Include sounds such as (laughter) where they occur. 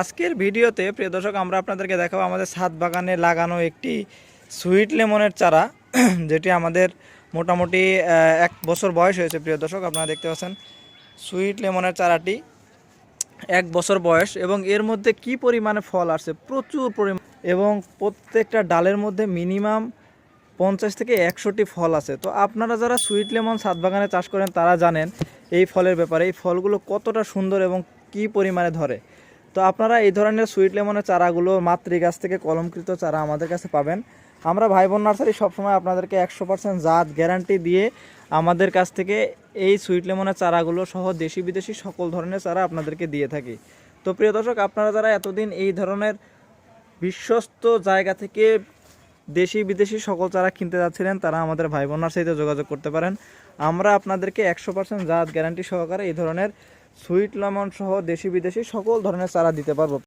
আজকের ভিডিওতে, প্রিয় দর্শক, আমরা আপনাদেরকে দেখাবো আমাদের ছাদ বাগানে লাগানো একটি সুইট লেমনের চারা, (clears throat) যেটি আমাদের মোটামুটি এক বছর বয়স হয়েছে, প্রিয় দর্শক, আপনারা দেখতে পাচ্ছেন। সুইট লেমনের চারাটি এক বছর বয়স এবং এর মধ্যে কি পরিমাণে ফল আসছে? প্রচুর পরিমাণ। এবং প্রত্যেকটা ডালের মধ্যে মিনিমাম পঞ্চাশ থেকে একশোটি ফল আছে। তো আপনারা যারা সুইট লেমন ছাদ বাগানে চাষ করেন, তারা জানেন এই ফলের ব্যাপারে, এই ফলগুলো কতটা সুন্দর এবং কি পরিমাণে ধরে। তো আপনারা এই ধরনের সুইট লেমনের চারাগুলো মাতৃ গাছ থেকে কলমকৃত চারা আমাদের কাছে পাবেন। আমরা ভাই বোন নার্সারি সবসময় আপনাদেরকে একশো পার্সেন্ট জাত গ্যারান্টি দিয়ে আমাদের কাছ থেকে এই সুইট লেমনের চারাগুলো সহ দেশি বিদেশি সকল ধরনের চারা আপনাদেরকে দিয়ে থাকি। তো প্রিয় দর্শক, আপনারা যারা এতদিন এই ধরনের বিশ্বস্ত জায়গা থেকে দেশি বিদেশি সকল চারা কিনতে যাচ্ছিলেন, তারা আমাদের ভাই বোনার সাথে যোগাযোগ করতে পারেন। আমরা আপনাদেরকে একশো পার্সেন্ট জাত গ্যারান্টি সহকারে এই ধরনের সুইট লেমন সহ দেশি বিদেশি সকল ধরনের চারা দিতে পারব।